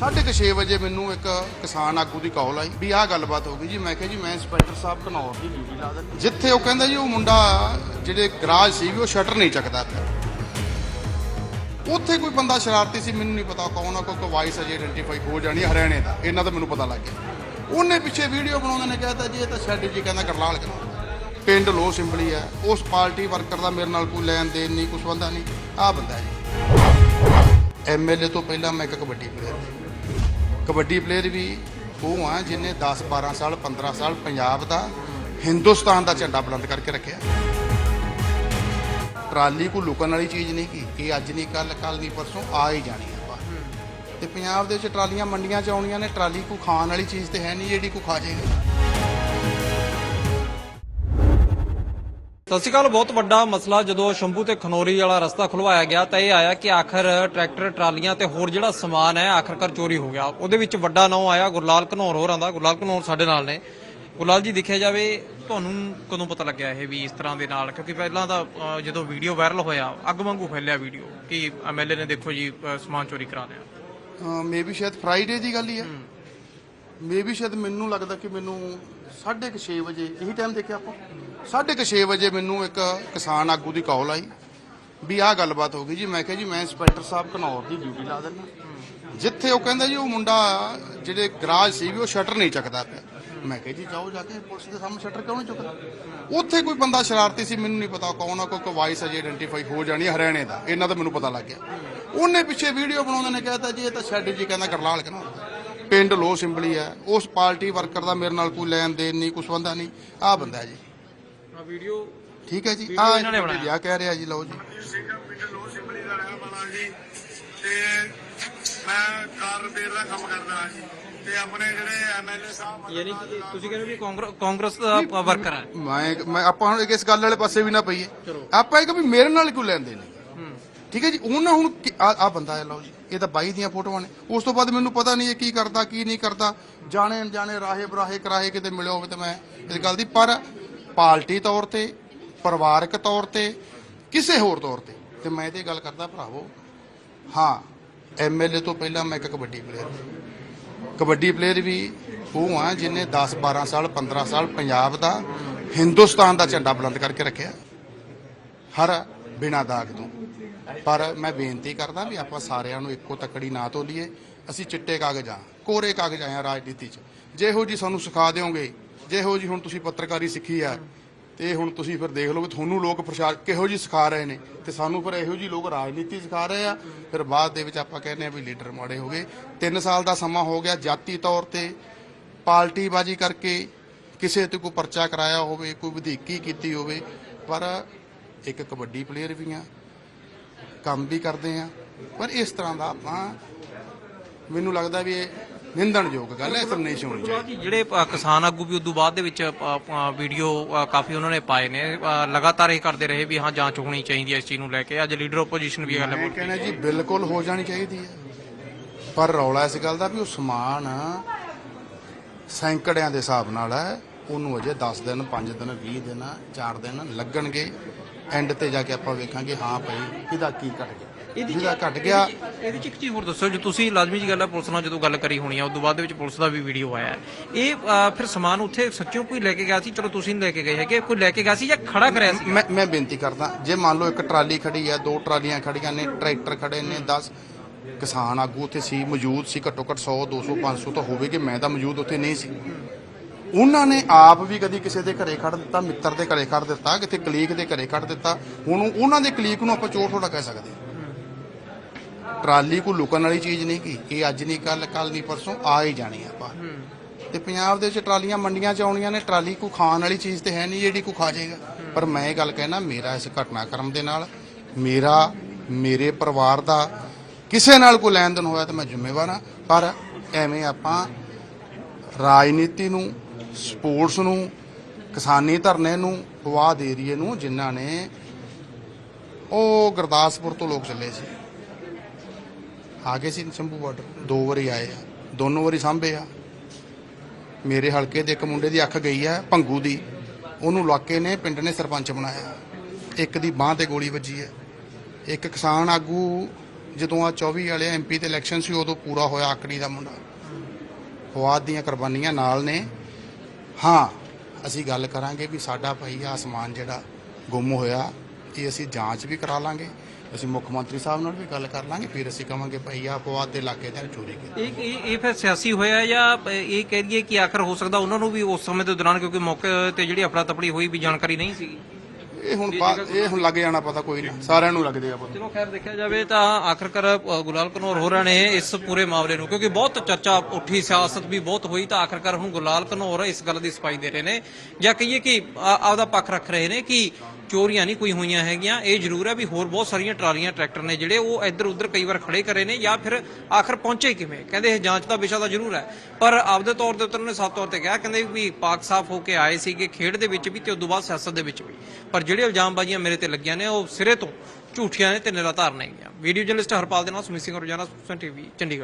ਸਾਢੇ ਕੁ ਛੇ ਵਜੇ ਮੈਨੂੰ ਇੱਕ ਕਿਸਾਨ ਆਗੂ ਦੀ ਕਾਲ ਆਈ ਵੀ ਆਹ ਗੱਲਬਾਤ ਹੋ ਗਈ ਜੀ। ਮੈਂ ਕਿਹਾ ਜੀ, ਮੈਂ ਇੰਸਪੈਕਟਰ ਸਾਹਿਬ ਘਨੌਰ ਦੀ ਡਿਊਟੀ ਲਾ ਦਿੰਦਾ। ਜਿੱਥੇ ਉਹ ਕਹਿੰਦਾ ਜੀ, ਉਹ ਮੁੰਡਾ ਜਿਹੜੇ ਗਰਾਜ ਸੀ, ਉਹ ਸ਼ਟਰ ਨਹੀਂ ਚੱਕਦਾ ਪਿਆ। ਉੱਥੇ ਕੋਈ ਬੰਦਾ ਸ਼ਰਾਰਤੀ ਸੀ, ਮੈਨੂੰ ਨਹੀਂ ਪਤਾ ਕੌਣ ਆ ਕੋਈ ਵਾਇਸ ਅਜੇ ਆਇਡੈਂਟੀਫਾਈ ਹੋ ਜਾਣੀ ਹੈ ਹਰਿਆਣੇ ਦਾ। ਇਹਨਾਂ ਦਾ ਮੈਨੂੰ ਪਤਾ ਲੱਗ ਗਿਆ। ਉਹਨੇ ਪਿੱਛੇ ਵੀਡੀਓ ਬਣਾਉਂਦੇ ਨੇ ਕਹਿਤਾ ਜੀ, ਇਹ ਤਾਂ ਸ਼ੈਡ ਜੀ, ਕਹਿੰਦਾ ਕਰਲਾਲ ਕਨੌਰ ਪਿੰਡ ਲੋ ਸਿੰਬਲੀ ਹੈ ਉਸ ਪਾਰਟੀ ਵਰਕਰ ਦਾ ਮੇਰੇ ਨਾਲ ਕੋਈ ਲੈਣ ਦੇਣ ਨਹੀਂ, ਕੁਛ ਬੰਦਾ ਨਹੀਂ। ਆਹ ਬੰਦਾ ਹੈ ਜੀ ਐਮਐਲਏ ਤੋਂ ਪਹਿਲਾਂ ਮੈਂ ਇੱਕ ਕਬੱਡੀ ਪਲੇਅਰ ਕਬੱਡੀ ਪਲੇਅਰ ਵੀ ਉਹ ਆ ਜਿਹਨੇ 10 12 ਸਾਲ 15 ਸਾਲ ਪੰਜਾਬ ਦਾ, ਹਿੰਦੁਸਤਾਨ ਦਾ ਝੰਡਾ ਬੁਲੰਦ ਕਰਕੇ ਰੱਖਿਆ। ਟਰਾਲੀ ਕੋ ਲੁਕਣ ਵਾਲੀ ਚੀਜ਼ ਨਹੀਂ ਕੀ, ਕਿ ਅੱਜ ਨਹੀਂ ਕੱਲ ਕੱਲ ਨਹੀਂ, ਪਰਸੋਂ ਆ ਹੀ ਜਾਣੀ ਆਪਾਂ। ਤੇ ਪੰਜਾਬ ਦੇ ਵਿੱਚ ਟਰਾਲੀਆਂ ਮੰਡੀਆਂ 'ਚ ਆਉਣੀਆਂ ਨੇ, ਟਰਾਲੀ ਕੋ ਖਾਣ ਵਾਲੀ ਚੀਜ਼ ਤੇ ਹੈ ਨਹੀਂ ਜਿਹੜੀ ਕੋ ਖਾ ਜਾਏਗੀ ਸਤਿ ਸ਼੍ਰੀ ਅਕਾਲ ਬਹੁਤ ਵੱਡਾ ਮਸਲਾ ਜਦੋਂ ਸ਼ੰਭੂ ਤੇ ਖਨੋਰੀ ਵਾਲਾ ਰਸਤਾ ਖੁਲਵਾਇਆ ਗਿਆ ਤਾਂ ਇਹ ਆਇਆ ਕਿ ਆਖਰ ਟਰੈਕਟਰ ਟਰਾਲੀਆਂ ਤੇ ਹੋਰ ਜਿਹੜਾ ਸਮਾਨ ਹੈ ਆਖਰਕਾਰ ਚੋਰੀ ਹੋ ਗਿਆ। ਉਹਦੇ ਵਿੱਚ ਵੱਡਾ ਨਾਂ ਆਇਆ ਗੁਰਲਾਲ ਘਨੌਰ ਹੋਰਾਂ ਦਾ। ਗੁਰਲਾਲ ਘਨੌਰ ਸਾਡੇ ਨਾਲ ਨੇ। ਗੁਰਲਾਲ ਜੀ ਦੇਖਿਆ ਜਾਵੇ ਤੁਹਾਨੂੰ ਕਦੋਂ ਪਤਾ ਲੱਗਿਆ ਇਹ ਵੀ ਇਸ ਤਰ੍ਹਾਂ ਦੇ ਨਾਲ? ਕਿਉਂਕਿ ਪਹਿਲਾਂ ਤਾਂ ਅ, ਜਦੋਂ ਵੀਡੀਓ ਵਾਇਰਲ ਹੋਇਆ ਅੱਗ ਵਾਂਗੂ ਫੈਲਿਆ ਵੀਡੀਓ। ਕਿ ਐਮਐਲਏ ਨੇ ਦੇਖੋ ਜੀ ਅ, ਸਮਾਨ ਚੋਰੀ ਕਰਾ ਲਿਆ। ਮੇਬੀ ਸ਼ਾਇਦ ਫਰਾਈਡੇ ਦੀ ਗੱਲ ਹੀ। ਹੈ। ਮੇ ਵੀ ਸ਼ਾਇਦ ਮੈਨੂੰ ਲੱਗਦਾ ਕਿ ਮੈਨੂੰ 6:30 ਵਜੇ, ਇਹੀ ਟਾਈਮ ਦੇਖਿਆ ਆਪਾਂ। 6:30 ਵਜੇ ਮੈਨੂੰ ਇੱਕ ਕਿਸਾਨ ਆਗੂ ਦੀ ਕਾਲ ਆਈ ਵੀ ਆਹ ਗੱਲਬਾਤ ਹੋ ਗਈ ਜੀ। ਮੈਂ ਕਿਹਾ ਜੀ, ਮੈਂ ਇੰਸਪੈਕਟਰ ਸਾਹਿਬ ਘਨੌਰ ਦੀ ਡਿਊਟੀ ਲਾ ਦਿੰਦਾ। ਜਿੱਥੇ ਉਹ ਕਹਿੰਦਾ ਜੀ, ਉਹ ਮੁੰਡਾ ਜਿਹੜੇ ਗਰਾਜ ਸੀ ਵੀ ਉਹ ਸ਼ਟਰ ਨਹੀਂ ਚੱਕਦਾ ਪਿਆ। ਮੈਂ ਕਿਹਾ ਜੀ, ਜਾਓ ਜਾ ਕੇ ਪੁਲਿਸ ਦੇ ਸਾਹਮਣੇ ਸ਼ਟਰ ਕਿਉਂ ਨਹੀਂ ਚੁੱਕਦਾ? ਉੱਥੇ ਕੋਈ ਬੰਦਾ ਸ਼ਰਾਰਤੀ ਸੀ, ਮੈਨੂੰ ਨਹੀਂ ਪਤਾ। ਕੌਣ ਆ, ਕੋਈ ਵਾਇਸ ਅਜੇ ਆਇਡੈਂਟੀਫਾਈ ਹੋ ਜਾਣੀ ਹੈ ਹਰਿਆਣੇ ਦਾ। ਇਹਨਾਂ ਦਾ ਮੈਨੂੰ ਪਤਾ ਲੱਗ ਗਿਆ। ਉਹਨੇ ਪਿੱਛੇ ਵੀਡੀਓ ਬਣਾਉਂਦੇ ਨੇ ਕਹਿਤਾ ਜੀ, ਇਹ ਤਾਂ ਸ਼ੈਡ ਜੀ ਕਹਿੰਦਾ ਕਰਲਾਲ ਕਨੌਰ ਦਾ। ਪਿੰਡ ਲੋ ਸਿੰਬਲੀ ਹੈ ਉਸ ਪਾਰਟੀ ਵਰਕਰ ਦਾ ਮੇਰੇ ਨਾਲ ਕੋਈ ਲੈਣ ਦੇਣ ਨਹੀਂ ਕੁਛ ਬੰਦਾ ਨਹੀਂ ਆਹ ਬੰਦਾ ਜੀ। ਆ ਵੀਡੀਓ ਠੀਕ ਹੈ ਜੀ ਆਹ ਇਹਨਾਂ ਨੇ ਬਣਾਇਆ। ਆ ਕਹਿ ਰਿਹਾ ਜੀ ਲਓ ਜੀ। ਸੀਗਾ ਪਿੰਡ ਲੋ ਸਿੰਬਲੀ ਦਾ ਰਹਿਣ ਵਾਲਾ ਜੀ ਤੇ ਮੈਂ ਕਾਰ ਰਿਪੇਅਰ ਦਾ ਕੰਮ ਕਰਦਾ ਜੀ ਤੇ ਆਪਣੇ ਜਿਹੜੇ ਐਮਐਲਏ ਸਾਹਿਬ ਯਾਨੀ ਕਿ ਤੁਸੀਂ ਕਹਿੰਦੇ ਵੀ ਕਾਂਗਰਸ ਕਾਂਗਰਸ ਦਾ ਵਰਕਰ ਹੈ। ਮੈਂ ਮੈਂ ਆਪਾਂ ਹੁਣ ਇਸ ਗੱਲ ਵਾਲੇ ਪਾਸੇ ਵੀ ਨਾ ਪਈਏ। ਆਪਾਂ ਇਹ ਕਿ ਮੇਰੇ ਨਾਲ ਕੋਈ ਲੈਣ ਦੇਣ ਨਹੀਂ। ਹੂੰ। ਠੀਕ ਹੈ ਜੀ? ਉਹਨਾਂ ਹੁਣ ਆ ਬੰਦਾ ਹੈ, ਲਓ ਜੀ। ਇਹ ਤਾਂ ਬਾਈ ਦੀਆਂ ਫੋਟੋਆਂ ਨੇ। ਉਸ ਤੋਂ ਬਾਅਦ ਮੈਨੂੰ ਪਤਾ ਨਹੀਂ ਇਹ ਕੀ ਕਰਦਾ, ਕੀ ਨਹੀਂ ਕਰਦਾ। ਜਾਣੇ ਅਣਜਾਣੇ ਰਾਹੇ ਬਰਾਹੇ ਕਰਾਹੇ ਕਿਤੇ ਮਿਲਿਆ ਹੋਵੇ ਤਾਂ ਮੈਂ ਇਸ ਗੱਲ ਦੀ। ਪਰ ਪਾਰਟੀ ਤੌਰ ਤੇ, ਪਰਿਵਾਰਕ ਤੌਰ ਤੇ, ਕਿਸੇ ਹੋਰ ਤੌਰ ਤੇ। ਤੇ ਮੈਂ ਤੇ ਗੱਲ ਕਰਦਾ ਭਰਾਵੋ, ਹਾਂ ਐਮਐਲਏ ਤੋਂ ਪਹਿਲਾਂ ਮੈਂ ਇੱਕ ਕਬੱਡੀ ਪਲੇਅਰ ਕਬੱਡੀ ਪਲੇਅਰ ਵੀ ਉਹ ਆ ਜਿਹਨੇ 10 12 ਸਾਲ 15 ਸਾਲ ਪੰਜਾਬ ਦਾ, ਹਿੰਦੁਸਤਾਨ ਦਾ ਝੰਡਾ ਬੁਲੰਦ ਕਰਕੇ ਰੱਖਿਆ। ਹਰ ਬਿਨਾਂ ਦਾਗ ਤੋਂ। ਪਰ ਮੈਂ ਬੇਨਤੀ ਕਰਦਾ ਵੀ ਆਪਾਂ ਸਾਰਿਆਂ ਨੂੰ ਇੱਕੋ ਤੱਕੜੀ ਨਾ ਤੋਲੀਏ। ਅਸੀਂ ਚਿੱਟੇ ਕਾਗਜ਼ ਆ ਕੋਰੇ ਕਾਗਜ਼ ਆਇਆ ਰਾਜਨੀਤੀ 'ਚ। ਜਿਹੋ ਜੀ ਸਾਨੂੰ ਸਿਖਾ ਦਿਓਗੇ, ਜਿਹੋ ਜੀ ਹੁਣ ਤੁਸੀਂ ਪੱਤਰਕਾਰੀ ਸਿੱਖੀ ਆ, ਤੇ ਹੁਣ ਤੁਸੀਂ ਫਿਰ ਦੇਖ ਲਓ ਵੀ ਤੁਹਾਨੂੰ ਲੋਕ ਪ੍ਰਸ਼ਾਸਨ ਕਿਹੋ ਜੀ ਸਿਖਾ ਰਹੇ ਨੇ। ਤੇ ਸਾਨੂੰ ਫਿਰ ਇਹੋ ਜੀ ਲੋਕ ਰਾਜਨੀਤੀ ਸਿਖਾ ਰਹੇ ਆ। ਫਿਰ ਬਾਅਦ ਦੇ ਵਿੱਚ ਆਪਾਂ ਕਹਿੰਦੇ ਆ ਵੀ ਲੀਡਰ ਮਾੜੇ ਹੋ ਗਏ। 3 ਸਾਲ ਦਾ ਸਮਾਂ ਹੋ ਗਿਆ ਜਾਤੀ ਤੌਰ ਤੇ, ਪਾਰਟੀਬਾਜ਼ੀ ਕਰਕੇ, ਕਿਸੇ ਤੇ ਕੋਈ ਪਰਚਾ ਕਰਾਇਆ ਹੋਵੇ, ਕੋਈ ਵਧੀਕੀ ਕੀਤੀ ਹੋਵੇ। ਪਰ ਇੱਕ ਕਬੱਡੀ ਪਲੇਅਰ ਵੀ ਆ ਕੰਮ ਵੀ ਕਰਦੇ ਆ। ਪਰ ਇਸ ਤਰ੍ਹਾਂ ਦਾ ਆਪਾਂ ਮੈਨੂੰ ਲੱਗਦਾ ਵੀ ਇਹ ਨਿੰਦਣਯੋਗ ਗੱਲ ਹੈ ਇਸ ਤਰ੍ਹਾਂ ਨਹੀਂ ਹੋਣੀ ਚਾਹੀਦੀ। ਜਿਹੜੇ ਕਿਸਾਨ ਆਗੂ ਵੀ ਉਦੋਂ ਬਾਅਦ ਦੇ ਵਿੱਚ ਵੀਡੀਓ ਕਾਫੀ ਉਹਨਾਂ ਨੇ ਪਾਏ ਨੇ। ਲਗਾਤਾਰ ਇਹ ਕਰਦੇ ਰਹੇ ਵੀ ਹਾਂ ਜਾਂਚ ਹੋਣੀ ਚਾਹੀਦੀ ਹੈ ਇਸ ਚੀਜ਼ ਨੂੰ ਲੈ ਕੇ। ਅੱਜ ਲੀਡਰ ਆਪੋਜੀਸ਼ਨ ਵੀ ਗੱਲ ਬੋਲ ਕਹਿੰਦਾ ਜੀ ਬਿਲਕੁਲ ਹੋ ਜਾਣੀ ਚਾਹੀਦੀ ਹੈ। ਪਰ ਰੌਲਾ ਇਸ ਗੱਲ ਦਾ ਵੀ ਉਹ ਸਮਾਨ ਸੈਂਕੜਿਆਂ ਦੇ ਹਿਸਾਬ ਨਾਲ ਹੈ। ਉਹਨੂੰ ਅਜੇ 10 ਦਿਨ 5 ਦਿਨ 20 ਦਿਨ 4 ਦਿਨ ਲੱਗਣਗੇ। ਐਂਡ ਤੇ ਜਾ ਕੇ ਆਪਾਂ ਵੇਖਾਂਗੇ ਹਾਂ ਭਾਈ ਇਹਦਾ ਕੀ ਘਟ ਗਿਆ। ਜਿਹਦਾ ਘਟ ਗਿਆ ਇਹਦੇ ਚ ਇੱਕ ਚੀਜ਼ ਹੋਰ ਦੱਸੋ ਜੋ ਤੁਸੀਂ ਲਾਜ਼ਮੀ ਜੀ ਗੱਲ ਹੈ ਪੁਲਿਸ ਨਾਲ ਜਦੋਂ ਗੱਲ ਕਰੀ ਹੋਣੀ ਆ ਉਦੋਂ ਬਾਅਦ ਦੇ ਵਿੱਚ ਪੁਲਿਸ ਦਾ ਵੀ ਵੀਡੀਓ ਆਇਆ। ਇਹ ਫਿਰ ਸਮਾਨ ਉੱਥੇ ਸੱਚਿਓ ਕੋਈ ਲੈ ਕੇ ਗਿਆ ਸੀ? ਚਲੋ ਤੁਸੀਂ ਲੈ ਕੇ ਗਏ ਹੈਗੇ ਕੋਈ ਲੈ ਕੇ ਗਿਆ ਸੀ ਜਾਂ ਖੜਾ ਕਰਿਆ ਸੀ? ਮੈਂ ਮੈਂ ਬੇਨਤੀ ਕਰਦਾ ਜੇ ਮੰਨ ਲਓ ਇੱਕ ਟਰਾਲੀ ਖੜੀ ਹੈ ਦੋ ਟਰਾਲੀਆਂ ਖੜੀਆਂ ਨੇ ਟਰੈਕਟਰ ਖੜੇ ਨੇ 10 ਕਿਸਾਨ ਆਗੂ ਉੱਥੇ ਸੀ ਮੌਜੂਦ ਸੀ ਘੱਟੋ ਘੱਟ 100 200 500 ਤਾਂ ਹੋਵੇਗੇ ਮੈਂ ਤਾਂ ਮੌਜੂਦ ਉੱਥੇ ਨਹੀਂ ਸੀ। ਉਹਨਾਂ ਨੇ ਆਪ ਵੀ ਕਦੀ ਕਿਸੇ ਦੇ ਘਰੇ ਖੜ ਦਿੱਤਾ ਮਿੱਤਰ ਦੇ ਘਰੇ ਖੜ ਦਿੱਤਾ ਕਿਤੇ ਕਲੀਕ ਦੇ ਘਰੇ ਖੜ ਦਿੱਤਾ। ਹੁਣ ਉਹਨਾਂ ਦੇ ਕਲੀਕ ਨੂੰ ਆਪਾਂ ਚੋਰ ਥੋੜਾ ਕਹਿ ਸਕਦੇ ਹਾਂ। ਟਰਾਲੀ ਕੋ ਲੁਕਣ ਵਾਲੀ ਚੀਜ਼ ਨਹੀਂ ਕੀ ਇਹ ਅੱਜ ਨਹੀਂ ਕੱਲ ਕੱਲ ਨਹੀਂ ਪਰਸੋਂ ਆ ਹੀ ਜਾਣੀ ਆ ਆਪਾਂ। ਤੇ ਪੰਜਾਬ ਦੇ ਵਿੱਚ ਟਰਾਲੀਆਂ ਮੰਡੀਆਂ 'ਚ ਆਉਣੀਆਂ ਨੇ ਟਰਾਲੀ ਕੋ ਖਾਣ ਵਾਲੀ ਚੀਜ਼ ਤੇ ਹੈ ਨਹੀਂ ਜਿਹੜੀ ਕੋ ਖਾ ਜਾਏਗਾ। ਪਰ ਮੈਂ ਇਹ ਗੱਲ ਕਹਿਣਾ ਮੇਰਾ ਇਸ ਘਟਨਾਕ੍ਰਮ ਦੇ ਨਾਲ ਮੇਰਾ ਮੇਰੇ ਪਰਿਵਾਰ ਦਾ ਕਿਸੇ ਨਾਲ ਕੋਈ ਲੈਣ ਦੇਣ ਹੋਇਆ ਤਾਂ ਮੈਂ ਜ਼ਿੰਮੇਵਾਰ ਹਾਂ। ਪਰ ਐਵੇਂ ਆਪਾਂ ਰਾਜਨੀਤੀ ਨੂੰ ਸਪੋਰਟਸ ਨੂੰ, ਕਿਸਾਨੀ ਧਰਨੇ ਨੂੰ ਵਿਵਾਦ ਏਰੀਏ ਨੂੰ ਜਿਨ੍ਹਾਂ ਨੇ ਉਹ ਗੁਰਦਾਸਪੁਰ ਤੋਂ ਲੋਕ ਚੱਲੇ ਸੀ। ਆ ਗਏ ਸੀ ਸ਼ੰਭੂ ਬਾਰਡਰ। ਦੋ ਵਾਰੀ ਆਏ ਆ। ਦੋਨੋਂ ਵਾਰੀ ਸਾਂਭੇ ਆ। ਮੇਰੇ ਹਲਕੇ ਦੇ ਇੱਕ ਮੁੰਡੇ ਦੀ ਅੱਖ ਗਈ ਆ, ਭੰਗੂ ਦੀ। ਉਹਨੂੰ ਇਲਾਕੇ ਨੇ, ਪਿੰਡ ਨੇ ਸਰਪੰਚ ਬਣਾਇਆ। ਇੱਕ ਦੀ ਬਾਹ ਤੇ ਗੋਲੀ ਵੱਜੀ ਹੈ ਇੱਕ ਕਿਸਾਨ ਆਗੂ, ਜਦੋਂ ਆ 24 ਵਾਲੇ ਐਮਪੀ ਤੇ ਇਲੈਕਸ਼ਨ ਸੀ, ਉਦੋਂ ਪੂਰਾ ਹੋਇਆ ਆਕੜੀ ਦਾ ਮੁੰਡਾ। ਫਵਾਦ ਦੀਆਂ ਕੁਰਬਾਨੀਆਂ ਨਾਲ ਨੇ। ਹਾਂ। ਅਸੀਂ ਗੱਲ ਕਰਾਂਗੇ ਵੀ ਸਾਡਾ ਭਾਈ ਆ ਸਮਾਨ ਜਿਹੜਾ ਗੁੰਮ ਹੋਇਆ ਇਹ ਅਸੀਂ ਜਾਂਚ ਵੀ ਕਰਾ ਲਾਂਗੇ। ਅਸੀਂ ਮੁੱਖ ਮੰਤਰੀ ਸਾਹਿਬ ਨਾਲ ਵੀ ਗੱਲ ਕਰ ਲਾਂਗੇ ਫਿਰ ਅਸੀਂ ਕਵਾਂਗੇ ਭਾਈ ਆ ਫਵਾਦ ਦੇ ਇਲਾਕੇ ਦੇ ਚੋਰੀ ਕੀਤੀ। ਇਹ ਇਹ ਇਹ ਫਿਰ ਸਿਆਸੀ ਹੋਇਆ ਜਾਂ ਇਹ ਕਹਿ ਦਈਏ ਕਿ ਆਖਰ ਹੋ ਸਕਦਾ ਉਹਨਾਂ ਨੂੰ ਵੀ ਉਸ ਸਮੇਂ ਦੇ ਦੌਰਾਨ ਕਿਉਂਕਿ ਮੌਕੇ ਤੇ ਜਿਹੜੀ ਅਫਰਾ ਤਫੜੀ ਹੋਈ ਵੀ ਜਾਣਕਾਰੀ ਨਹੀਂ ਸੀਗੀ ਇਹ ਹੁਣ ਇਹ ਹੁਣ ਲੱਗ ਜਾਣਾ ਪਤਾ ਕੋਈ ਨਾ ਸਾਰਿਆਂ ਨੂੰ ਲੱਗਦੇ ਆ ਪਤਾ ਚਲੋ ਖੈਰ ਦੇਖਿਆ ਜਾਵੇ ਤਾਂ ਆਖਰਕਾਰ ਅ, ਗੁਲਾਲ ਘਨੌਰ ਹੋਰਾਂ ਨੇ ਇਸ ਪੂਰੇ ਮਾਮਲੇ ਨੂੰ ਕਿਉਂਕਿ ਬਹੁਤ ਚਰਚਾ ਉੱਠੀ ਸਿਆਸਤ ਵੀ ਬਹੁਤ ਹੋਈ ਤਾਂ ਆਖਰਕਾਰ ਹੁਣ ਗੁਲਾਲ ਘਨੌਰ ਇਸ ਗੱਲ ਦੀ ਸਫ਼ਾਈ ਦੇ ਰਹੇ ਨੇ। ਜਾਂ ਕਹੀਏ ਕਿ ਆ- ਆਪਦਾ ਪੱਖ ਰੱਖ ਰਹੇ ਨੇ ਕਿ ਚੋਰੀਆਂ ਨਹੀਂ ਕੋਈ ਹੋਈਆਂ ਹੈਗੀਆਂ। ਇਹ ਜ਼ਰੂਰ ਹੈ ਵੀ ਹੋਰ ਬਹੁਤ ਸਾਰੀਆਂ ਟਰਾਲੀਆਂ, ਟਰੈਕਟਰ ਨੇ ਜਿਹੜੇ ਉਹ ਇੱਧਰ ਉੱਧਰ ਕਈ ਵਾਰ ਖੜੇ ਕਰੇ ਨੇ ਜਾਂ ਫਿਰ ਆਖਰ ਪਹੁੰਚੇ ਕਿਵੇਂ? ਕਹਿੰਦੇ ਇਹ ਜਾਂਚ ਦਾ ਵਿਸ਼ਾ ਤਾਂ ਜ਼ਰੂਰ ਹੈ। ਪਰ ਆਪਦੇ ਤੌਰ ਦੇ ਉੱਤੇ ਉਹਨੇ ਸਾਫ਼ ਤੌਰ ਤੇ ਕਿਹਾ, ਕਹਿੰਦੇ ਵੀ ਪਾਕ ਸਾਫ਼ ਹੋ ਕੇ ਆਏ ਸੀਗੇ ਖੇਡ ਦੇ ਵਿੱਚ ਵੀ ਤੇ ਤੋਂ ਬਾਅਦ ਸਿਆਸਤ ਦੇ ਵਿੱਚ ਵੀ। ਪਰ ਜਿਹੜੇ ਇਲਜ਼ਾਮਬਾਜ਼ੀਆਂ ਮੇਰੇ ਤੇ ਲੱਗੀਆਂ ਨੇ, ਉਹ ਸਿਰੇ ਤੋਂ ਝੂਠੀਆਂ ਨੇ ਤੇ ਨਿਰਾਧਾਰ ਨਹੀਂ ਵੀਡੀਓ ਜਰਨਲਿਸਟ ਹਰਪਾਲ ਦੇ ਨਾਲ ਸੁਮਿਤ ਸਿੰਘ ਰੋਜ਼ਾਨਾ ਸੁਖਸਨ ਟੀਵੀ, ਚੰਡੀਗੜ੍ਹ।